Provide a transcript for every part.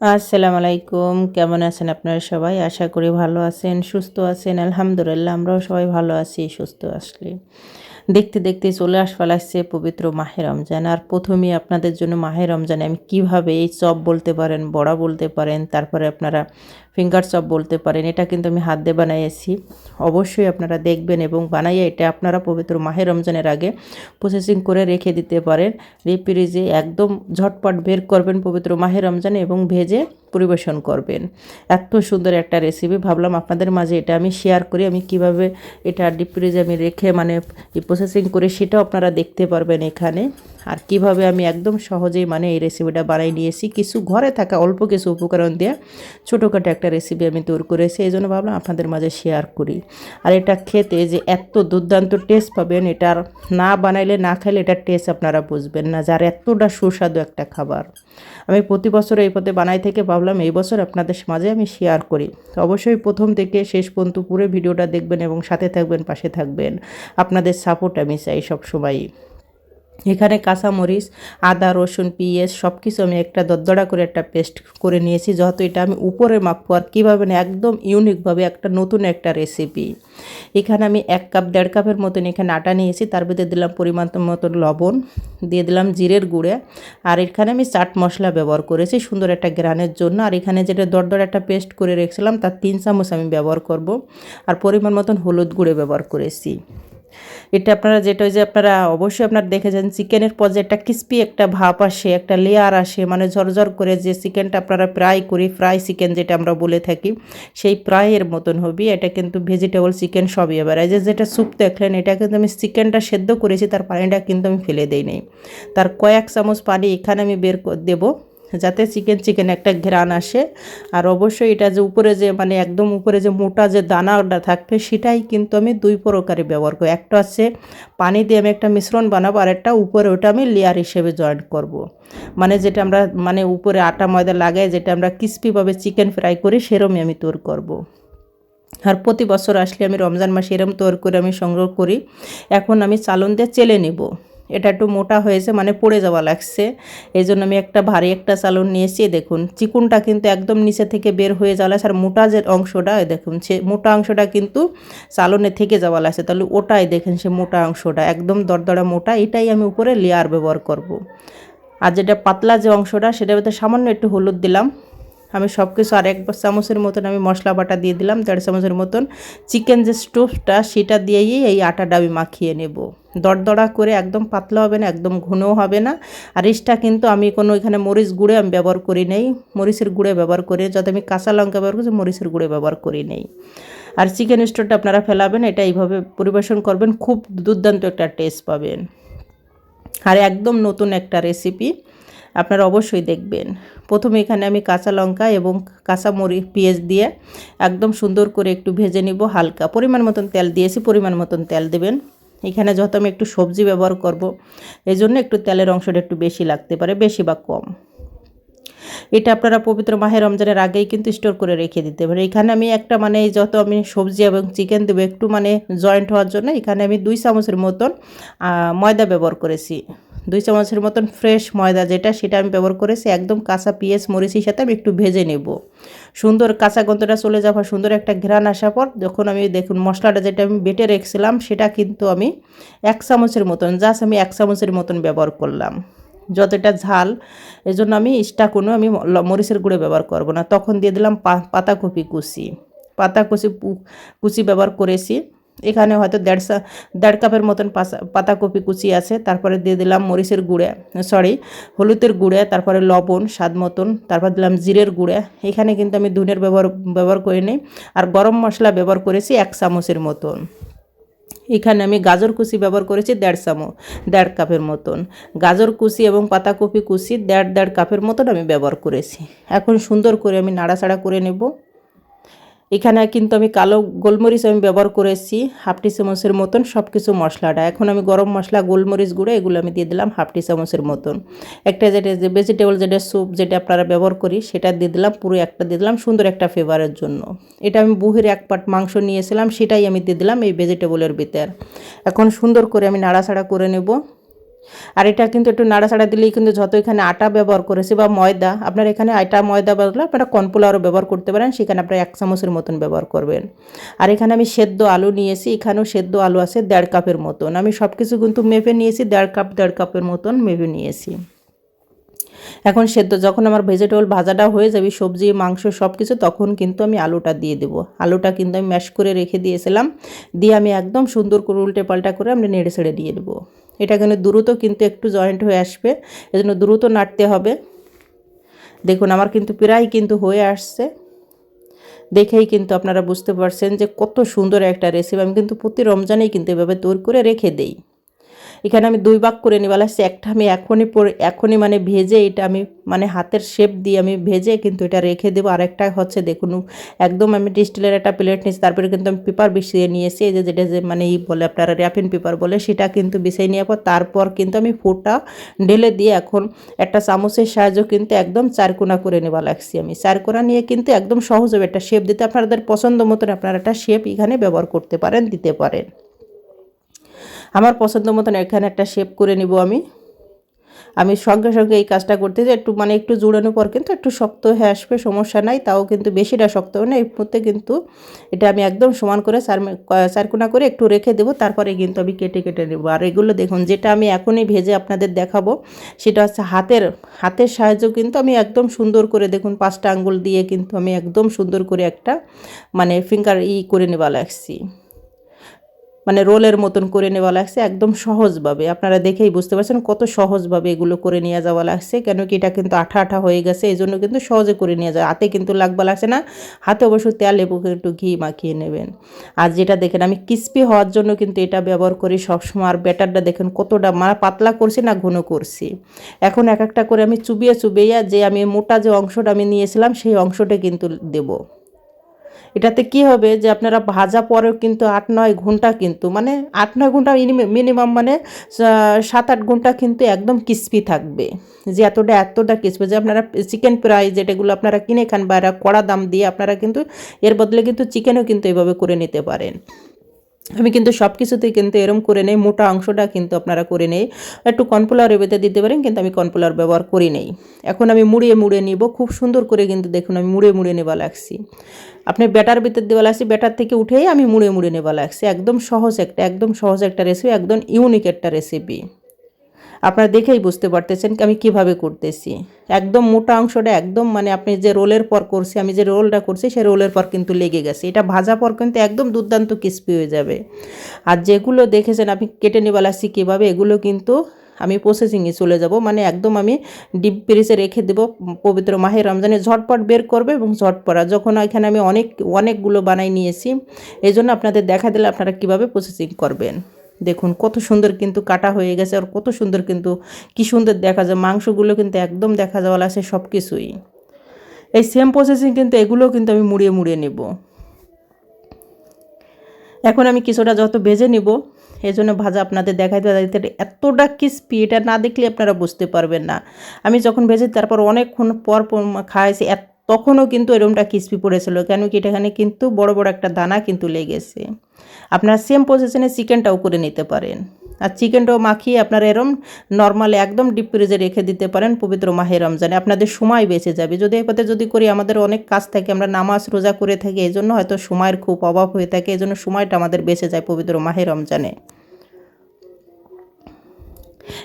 আসসালামু আলাইকুম কেমন আছেন আপনারা সবাই? আশা করি ভালো আছেন, সুস্থ আছেন, আলহামদুলিল্লাহ, আমরাও সবাই ভালো আছি, সুস্থ আসলে দেখতে দেখতে চলে আসফাল আসছে পবিত্র মাহে রমজান। আর প্রথমেই আপনাদের জন্য মাহে রমজানে আমি কীভাবে এই চপ বলতে পারেন, বড়া বলতে পারেন, তারপরে আপনারা ফিঙ্গার চপ বলতে পারেন, এটা কিন্তু আমি হাত দিয়ে বানাইছি অবশ্যই আপনারা দেখবেন এবং বানাইয়া এটা আপনারা পবিত্র মাহে রমজানের আগে প্রসেসিং করে রেখে দিতে পারেন। রিপিরিজে একদম ঝটপট বের করবেন পবিত্র মাহে রমজানে এবং ভেজে পরিবেশন করবেন। এত সুন্দর একটা রেসিপি ভাবলাম আপনাদের মাঝে এটা আমি শেয়ার করি, আমি কীভাবে এটা ডিপ ফ্রিজে আমি রেখে মানে প্রসেসিং করে সেটাও আপনারা দেখতে পারবেন এখানে। আর কীভাবে আমি একদম সহজেই মানে এই রেসিপিটা বানাই নিয়েছি। কিছু ঘরে থাকা অল্প কিছু উপকরণ দিয়ে ছোটোখাটো একটা রেসিপি আমি তৈরি করেছি, এই জন্য ভাবলাম আপনাদের মাঝে শেয়ার করি। আর এটা খেতে যে এত দুর্দান্ত টেস্ট পাবেন, এটার না বানাইলে, না খাইলে এটার টেস্ট আপনারা বুঝবেন না, যার এতটা সুস্বাদু একটা খাবার। আমি প্রতি বছর এই পথে বানাই থেকে ভাবলাম, এই বছর আপনাদের মাঝে আমি শেয়ার করি। অবশ্যই প্রথম থেকে শেষ পর্যন্ত পুরো ভিডিওটা দেখবেন এবং সাথে থাকবেন, পাশে থাকবেন। আপনাদের সাপোর্ট আমি চাই সব সময়ই এখানে কাঁচামরিচ, আদা, রসুন, পিঁয়াজ সব কিছু আমি একটা দরদড়া করে একটা পেস্ট করে নিয়েছি যত এটা আমি উপরে মাখবো আর কীভাবে না, একদম ইউনিকভাবে একটা নতুন একটা রেসিপি এখানে আমি এক কাপ দেড় কাপের মতন এখানে আটা নিয়েছি, তার ভিতরে দিলাম পরিমাণ মতন লবণ, দিয়ে দিলাম জিরের গুঁড়ে, আর এখানে আমি চাট মশলা ব্যবহার করেছি সুন্দর একটা গ্রানের জন্য, আর এখানে যেটা দরদর একটা পেস্ট করে রেখেছিলাম, তার তিন চামচ আমি ব্যবহার করব, আর পরিমাণ মতন হলুদ গুঁড়ে ব্যবহার করেছি। এটা আপনারা যেটা ওই যে আপনারা অবশ্যই আপনারা দেখেছেন চিকেনের পর যে একটা ক্রিস্পি একটা ভাপ আসে, একটা লেয়ার আসে মানে ঝরঝর করে যে চিকেনটা আপনারা ফ্রাই করি ফ্রাই চিকেন যেটা আমরা বলে থাকি, সেই ফ্রাইয়ের মতন হবে। এটা কিন্তু ভেজিটেবল চিকেন সবই। এবার এই যে যেটা স্যুপ দেখলেন, এটা কিন্তু আমি চিকেনটা সেদ্ধ করেছি, তার পানিটা কিন্তু আমি ফেলে দিই নেই। তার কয়েক চামচ পানি এখানে আমি বের দেবো। যাতে চিকেন চিকেন একটা ঘ্রাণ আসে আর অবশ্যই এটা যে উপরে যে মানে একদম উপরে যে মোটা যে দানাটা থাকবে, সেটাই কিন্তু আমি দুই প্রকারে ব্যবহার করি একটা আছে পানি দিয়ে আমি একটা মিশ্রণ বানাবো, আর একটা উপরে ওটা আমি লেয়ার হিসেবে জয়েন্ট করব। মানে যেটা আমরা মানে উপরে আটা ময়দা লাগাই, যেটা আমরা ক্রিস্পিভাবে চিকেন ফ্রাই করি, সেরমই আমি তৈরি করব। আর প্রতি বছর আসলে আমি রমজান মাসে এরম তৈরি করে আমি সংগ্রহ করি এখন আমি চালন দিয়ে চেলে নেব এটা একটু মোটা হয়েছে মানে পড়ে যাওয়া লাগছে। এই জন্য আমি একটা ভারী একটা চালন নিয়েছি দেখুন। চিকুনটা কিন্তু একদম নিচে থেকে বের হয়ে যাওয়া লাগছে, আর মোটা যে অংশটা দেখুন, সে মোটা অংশটা কিন্তু চালনে থেকে যাওয়া লাগছে। তাহলে ওটাই দেখেন সে মোটা অংশটা, একদম দরদরা মোটা, এটাই আমি উপরে লেয়ার ব্যবহার করব। আর যেটা পাতলা যে অংশটা, সেটার ভিতরে সামান্য একটু হলুদ দিলাম। আমি সব কিছু আর এক চামচের মতন আমি মশলা বাটা দিয়ে দিলাম, দেড় চামচের মতন চিকেন যে স্টোভটা সেটা দিয়েই এই আটাটা আমি মাখিয়ে নেব। দরদড়া করে একদম পাতলা হবে না, একদম ঘনও হবে না। আর রিসটা কিন্তু আমি কোনো এখানে মরিচ গুঁড়ে আমি ব্যবহার করি নেই। মরিচের গুঁড়ে ব্যবহার করি যাতে আমি কাঁচা লঙ্কা ব্যবহার করছি মরিচের গুঁড়ে ব্যবহার করি নেই। আর চিকেন স্টোরটা আপনারা ফেলাবেন, এটা এইভাবে পরিবেশন করবেন, খুব দুর্দান্ত একটা টেস্ট পাবেন। আর একদম নতুন একটা রেসিপি আপনারা অবশ্যই দেখবেন। প্রথমে এখানে আমি কাঁচা লঙ্কা এবং কাঁচা মরি পেঁয়াজ দিয়ে একদম সুন্দর করে একটু ভেজে নিব হালকা। পরিমাণ মতন তেল দিয়েছি, পরিমাণ মতন তেল দেবেন। এখানে যত আমি একটু সবজি ব্যবহার করব এই জন্য একটু তেলের অংশটা একটু বেশি লাগতে পারে, বেশি বা কম। এটা আপনারা পবিত্র মাহের রমজানের আগেই কিন্তু স্টোর করে রেখে দিতে পারেন। এখানে আমি একটা মানে যত আমি সবজি এবং চিকেন দেবো একটু মানে জয়েন্ট হওয়ার জন্য এখানে আমি দুই চামচের মতন ময়দা ব্যবহার করেছি। দুই চামচের মতন ফ্রেশ ময়দা যেটা, সেটা আমি ব্যবহার করেছি। একদম কাঁচা পিঁয়াজ, মরিচের সাথে আমি একটু ভেজে নেব। সুন্দর কাঁচা গন্ধটা চলে যাওয়ার সুন্দর একটা ঘ্রাণ আসার পর, যখন আমি দেখুন মশলাটা যেটা আমি বেটে রেখেছিলাম, সেটা কিন্তু আমি এক চামচের মতন জাস্ট আমি এক চামচের মতন ব্যবহার করলাম। যতটা ঝাল এই জন্য আমি কোনো আমি মরিচের গুঁড়ো ব্যবহার করব না। তখন দিয়ে দিলাম পাতাকপি কুচি। পাতা পাতাকপি কুচি ব্যবহার করেছি। এখানে হয়তো দেড় দেড় কাপের মতন পাতাকপি কুচি আছে, তারপরে দিয়ে দিলাম মরিচের গুঁড়ে সরি হলুদের গুঁড়ে, তারপরে লবণ, স্বাদ মতন, তারপর দিলাম জিরের গুঁড়ে। এখানে কিন্তু আমি ধুনের ব্যবহার ব্যবহার করে নিই, আর গরম মশলা ব্যবহার করেছি এক চামচের মতন। এখানে আমি গাজর কুচি ব্যবহার করেছি দেড় চামচ, দেড় কাপের মতন। গাজর কুচি এবং পাতাকপি কুচি দেড় দেড় কাপের মতন আমি ব্যবহার করেছি। এখন সুন্দর করে আমি নাড়াচাড়া করে নেব। এখানে কিন্তু আমি কালো গোলমরিচ আমি ব্যবহার করেছি হাফ টি চামচের মতন সব কিছু মশলাটা। এখন আমি গরম মশলা, গোলমরিচ গুঁড়ো, এগুলো আমি দিয়ে দিলাম হাফ টি চামচের মতন। একটা যেটা যে ভেজিটেবল যেটা স্যুপ যেটা আপনারা ব্যবহার করি, সেটা দিয়ে দিলাম, পুরো একটা দিয়ে দিলাম, সুন্দর একটা ফ্লেভারের জন্য। এটা আমি বুহির এক পাট মাংস নিয়েছিলাম, সেটাই আমি দিয়ে দিলাম এই ভেজিটেবলের ভিতর। এখন সুন্দর করে আমি নাড়াচাড়া করে নেব। আর এটা কিন্তু একটু নাড়াচাড়া দিলেই কিন্তু যত এখানে আটা ব্যবহার করেছে বা ময়দা, আপনার এখানে আটা, ময়দা বদলে আপনারা কর্নফ্লাওয়ারও ব্যবহার করতে পারেন, সেখানে আপনারা এক চামচের মতন ব্যবহার করবেন। আর এখানে আমি সেদ্ধ আলু নিয়েছি, এখানেও সেদ্ধ আলু আছে দেড় কাপের মতন। আমি সব কিছু কিন্তু মেপে নিয়েছি, দেড় কাপ, দেড় কাপের মতন মেপে নিয়েছি। এখন সেদ্ধ যখন আমার ভেজিটেবল ভাজাটা হয়ে যাবে, সবজি, মাংস সব কিছু তখন কিন্তু আমি আলুটা দিয়ে দেব। আলুটা কিন্তু আমি ম্যাশ করে রেখে দিয়েছিলাম। দিয়ে আমি একদম সুন্দর করে উল্টে পাল্টা করে আমি নেড়ে ছেড়ে দিয়ে দেবো। এটা কিন্তু দ্রুত কিন্তু একটু জয়েন্ট হয়ে আসবে, এজন্য দ্রুত নাড়তে হবে। দেখুন, আমার কিন্তু প্রায় কিন্তু হয়ে আসছে। দেখেই কিন্তু আপনারা বুঝতে পারছেন যে কত সুন্দর একটা রেসিপি আমি কিন্তু প্রতি রমজানেই কিন্তু এভাবে তৈরি করে রেখে দেই। এখানে আমি দুই ভাগ করে নিয়ে আসছি একটা আমি এখনই পরে এখনই মানে ভেজে এটা আমি মানে হাতের শেপ দিয়ে আমি ভেজে কিন্তু এটা রেখে দেবো। আর একটা হচ্ছে দেখুন, একদম আমি ডিস্টিলের একটা প্লেট নিয়েছি, তারপরে কিন্তু আমি পেপার বিছিয়ে নিয়েছি, এই যে যেটা যে মানে ই বলে আপনারা র্যাপিন পেপার বলে, সেটা কিন্তু বিছিয়ে নেওয়ার পর তারপর কিন্তু আমি ফুটা ঢেলে দিয়ে এখন একটা চামচের সাহায্য কিন্তু একদম চারকোনা করে নেওয়া লাগছি আমি। চারকোনা নিয়ে কিন্তু একদম সহজ হবে, একটা শেপ দিতে আপনাদের পছন্দ মতন আপনারা একটা শেপ এখানে ব্যবহার করতে পারেন, দিতে পারেন। আমার পছন্দ মতন এখানে একটা শেপ করে নিব আমি। আমি সঙ্গে সঙ্গে এই কাজটা করতে যে একটু মানে একটু জুড়ানোর পর কিন্তু একটু শক্ত হয়ে আসবে, সমস্যা নাই, তাও কিন্তু বেশিটা শক্ত হবে না। এই মধ্যে কিন্তু এটা আমি একদম সমান করে চার চারকোনা করে একটু রেখে দেবো, তারপরে কিন্তু আমি কেটে কেটে নেব। আর এগুলো দেখুন, যেটা আমি এখনই ভেজে আপনাদের দেখাবো, সেটা হচ্ছে হাতের হাতের সাহায্য কিন্তু আমি একদম সুন্দর করে দেখুন, পাঁচটা আঙ্গুল দিয়ে কিন্তু আমি একদম সুন্দর করে একটা মানে ফিঙ্গার ই করে নেওয়া লাগছি মানে রোলের মতন করে নেওয়া লাগছে একদম সহজভাবে। আপনারা দেখেই বুঝতে পারছেন কত সহজভাবে এগুলো করে নিয়ে যাওয়া লাগছে, কেন কি এটা কিন্তু আঠা আঠা হয়ে গেছে এই জন্য কিন্তু সহজে করে নিয়ে যায়। হাতে কিন্তু লাগবা লাগছে না, হাতে অবশ্য তেল এবং একটু ঘি মাখিয়ে নেবেন। আর যেটা দেখেন, আমি ক্রিস্পি হওয়ার জন্য কিন্তু এটা ব্যবহার করি সবসময়। আর ব্যাটারটা দেখেন কতটা মানে পাতলা করছি না, ঘন করছি। এখন এক একটা করে আমি চুবিয়ে চুবিয়ে যে আমি মোটা যে অংশটা আমি নিয়েছিলাম, সেই অংশটা কিন্তু দেবো। এটাতে কি হবে যে আপনারা ভাজা পরেও কিন্তু আট নয় ঘণ্টা কিন্তু মানে আট নয় ঘণ্টা মিনিমাম মানে সাত আট ঘণ্টা কিন্তু একদম ক্রিস্পি থাকবে। যে এতটা এতটা ক্রিস্পি যে আপনারা চিকেন ফ্রাই যেটাগুলো আপনারা কিনে খান বা কড়া দাম দিয়ে আপনারা কিন্তু এর বদলে কিন্তু চিকেনও কিন্তু এভাবে করে নিতে পারেন। আমি কিন্তু সব কিছুতেই কিন্তু এরম করে নেই, মোটা অংশটা কিন্তু আপনারা করে নেই। একটু কর্নফ্লাওয়ার এবেতে দিতে পারেন, কিন্তু আমি কর্নফ্লাওয়ার ব্যবহার করি নেই। এখন আমি মুড়িয়ে মুড়ে নিব, খুব সুন্দর করে কিন্তু দেখুন আমি মুড়ে মুড়ে নেওয়া লাগছি। আপনি ব্যাটার ভিতর দেওয়া লাগছি, ব্যাটার থেকে উঠেই আমি মুড়ে মুড়ে নেওয়া লাগছি। একদম সহজ একটা, একদম সহজ একটা রেসিপি একদম ইউনিক একটা রেসিপি আপনারা দেখেই বুঝতে পারতেছেন আমি কীভাবে করতেছি। একদম মোটা অংশটা একদম মানে আপনি যে রোলের পর করছি, আমি যে রোলটা করছি, সেই রোলের পর কিন্তু লেগে গেছে। এটা ভাজা পর কিন্তু একদম দুর্দান্ত ক্রিস্পি হয়ে যাবে। আর যেগুলো দেখেছেন আপনি কেটে নিয়ে লাগছি কীভাবে, এগুলো কিন্তু আমি প্রসেসিংয়ে চলে যাব। মানে একদম আমি ডিপ ফ্রিজে রেখে দেবো, পবিত্র মাহের রমজানে ঝটপট বের করবে এবং ঝটপট। যখন এখানে আমি অনেক, অনেকগুলো বানাই নিয়েছি এই জন্য আপনাদের দেখা দিলে আপনারা কীভাবে প্রসেসিং করবেন। দেখুন, কত সুন্দর কিন্তু কাটা হয়ে গেছে আর কত সুন্দর কিন্তু কি সুন্দর দেখা যায়। মাংসগুলো কিন্তু একদম দেখা যাওয়া আছে সব কিছুই এই সেম প্রসেসিং কিন্তু এগুলো কিন্তু আমি মুড়িয়ে মুড়িয়ে নেব। এখন আমি কিছুটা যত ভেজে নিব, এই জন্য ভাজা আপনাদের দেখাইতে দেখাইতে এতটা ক্রিস্পি এটা না দেখলে আপনারা বুঝতে পারবেন না। আমি যখন ভেজে তারপর অনেকক্ষণ পর খাইছি, এত তখনও কিন্তু এরমটা ক্রিস্পি পড়েছিল। কেন কি এখানে কিন্তু বড় বড় একটা দানা কিন্তু লেগেছে। আপনারা সেম পজিশনে চিকেনটাও করে নিতে পারেন। আর চিকেনটাও মাখিয়ে আপনারা এরম নর্মালি একদম ডিপ ফ্রিজে রেখে দিতে পারেন পবিত্র মাহে রমজানে। আপনাদের সময় বেঁচে যাবে। যদি এপাতে যদি করি, আমাদের অনেক কাজ থাকে, আমরা নামাজ, রোজা করে থাকি এই জন্য হয়তো সময়ের খুব অভাব হয়ে থাকে এই জন্য সময়টা আমাদের বেঁচে যায় পবিত্র মাহে রমজানে।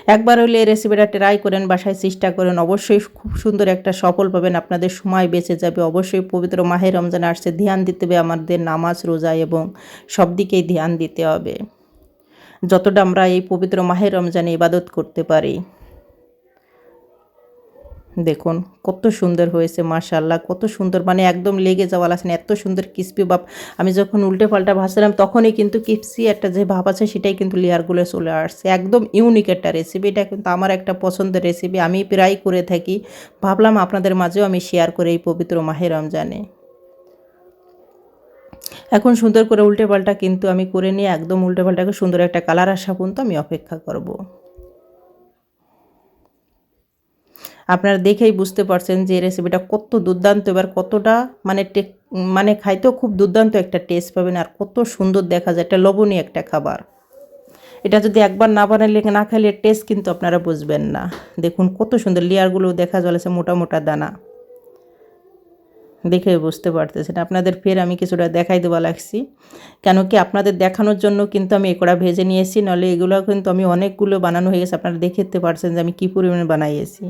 একবার হলে এই রেসিপিটা ট্রাই করেন, বাসায় চেষ্টা করেন। অবশ্যই খুব সুন্দর একটা সফল পাবেন, আপনাদের সময় বেঁচে যাবে। অবশ্যই পবিত্র মাহে রমজান আসছে, ধ্যান দিতে হবে আমাদের নামাজ, রোজা এবং সব দিকেই ধ্যান দিতে হবে। যতটা আমরা এই পবিত্র মাহের রমজানে ইবাদত করতে পারি। দেখুন, কত সুন্দর হয়েছে মাশাল্লাহ কত সুন্দর। মানে একদম লেগে যাওয়া লাগছে এত সুন্দর কিসপি বাপ আমি যখন উল্টে পাল্টা ভাসছিলাম তখনই কিন্তু কিপসি একটা যে ভাব আছে, সেটাই কিন্তু লেয়ারগুলো চলে আসছে। একদম ইউনিক একটা রেসিপি এটা কিন্তু আমার একটা পছন্দের রেসিপি আমি প্রায় করে থাকি। ভাবলাম আপনাদের মাঝেও আমি শেয়ার করে এই পবিত্র মাহের রমজানে। এখন সুন্দর করে উল্টে পাল্টা কিন্তু আমি করে নিয়ে, একদম উল্টে পাল্টাকে সুন্দর একটা কালার আসা পর্যন্ত আমি অপেক্ষা করব। আপনারা দেখেই বুঝতে পারছেন যে রেসিপিটা কত দুর্দান্ত, এবার কতটা মানে টেক মানে খাইতেও খুব দুর্দান্ত একটা টেস্ট পাবেন আর কত সুন্দর দেখা যায়, একটা লবণীয় একটা খাবার। এটা যদি একবার না বানালে না খাইলে টেস্ট কিন্তু আপনারা বুঝবেন না। দেখুন কত সুন্দর লেয়ারগুলো দেখা চলেছে মোটা মোটা দানা। দেখে বুঝতে পারতেছেন। আপনাদের ফের আমি কিছুটা দেখাই দেওয়া লাগছি। কেন কি আপনাদের দেখানোর জন্য কিন্তু আমি একড়া ভেজে নিয়েছি, নাহলে এগুলো কিন্তু আমি অনেকগুলো বানানো হয়ে গেছে। আপনারা দেখতে পারছেন যে আমি কী পরিমাণে বানাইয়েছি।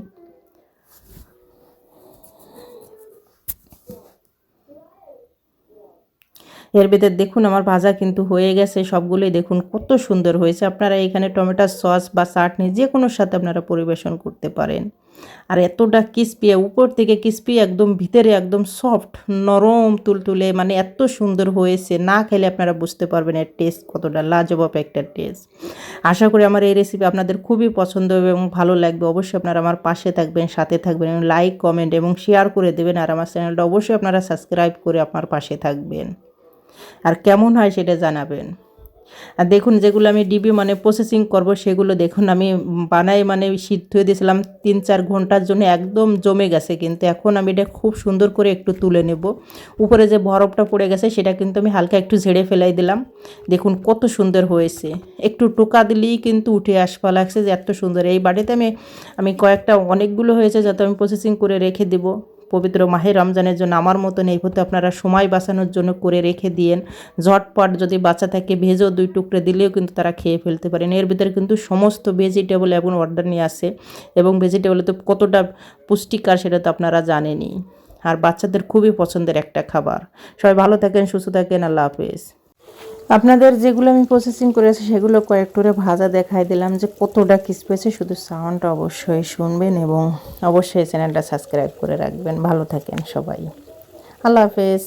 এর ভেতর দেখুন আমার ভাজা কিন্তু হয়ে গেছে, সবগুলোই দেখুন কত সুন্দর হয়েছে। আপনারা এখানে টমেটো সস বা চাটনি যে কোনো সাথে আপনারা পরিবেশন করতে পারেন। আর এতটা ক্রিস্পি উপর থেকে ক্রিস্পি একদম ভিতরে একদম সফট নরম, তুলতুলে মানে এত সুন্দর হয়েছে। না খেলে আপনারা বুঝতে পারবেন এর টেস্ট কতটা, লাজবাব একটা টেস্ট আশা করি আমার এই রেসিপি আপনাদের খুবই পছন্দ হবে এবং ভালো লাগবে। অবশ্যই আপনারা আমার পাশে থাকবেন, সাথে থাকবেন এবং লাইক কমেন্ট এবং শেয়ার করে দেবেন। আর আমার চ্যানেলটা অবশ্যই আপনারা সাবস্ক্রাইব করে আমার পাশে থাকবেন। আর কেমন হয় সেটা জানাবেন। আর দেখুন, যেগুলো আমি ডিবি মানে প্রসেসিং করব সেগুলো দেখুন, আমি বানাই মানে সিদ্ধ হয়ে দিয়েছিলাম তিন চার ঘণ্টার জন্য, একদম জমে গেছে। কিন্তু এখন আমি এটা খুব সুন্দর করে একটু তুলে নেব। উপরে যে বরফটা পড়ে গেছে, সেটা কিন্তু আমি হালকা একটু ঝেড়ে ফেলাই দিলাম। দেখুন কত সুন্দর হয়েছে। একটু টোকা দিলেই কিন্তু উঠে আসবা লাগছে যে এত সুন্দর। এই বাড়িতে আমি আমি কয়েকটা, অনেকগুলো হয়েছে যাতে আমি প্রসেসিং করে রেখে দেবো। পবিত্র মাহে রমজানের জন্য আমার মতন এই হতে আপনারা সময় বাঁচানোর জন্য করে রেখে দিয়েন। ঝটপট যদি বাচ্চা থাকে, ভেজেও দুই টুকরে দিলেও কিন্তু তারা খেয়ে ফেলতে পারেন। এর ভিতরে কিন্তু সমস্ত ভেজিটেবল এখন অর্ডার নিয়ে আসে এবং ভেজিটেবল তো কতটা পুষ্টিকর সেটা তো আপনারা জানেনই। আর বাচ্চাদের খুবই পছন্দের একটা খাবার। সবাই ভালো থাকেন, সুস্থ থাকেন, আল্লাহ হাফেজ। আপনাদের যেগুলো আমি প্রসেসিং করেছি সেগুলো কয়েকটুরে ভাজা দেখাই দিলাম যে কতটা কিসপেছে শুধু সাউন্ডটা অবশ্যই শুনবেন এবং অবশ্যই চ্যানেলটা সাবস্ক্রাইব করে রাখবেন। ভালো থাকেন সবাই। আল্লাহ হাফেজ।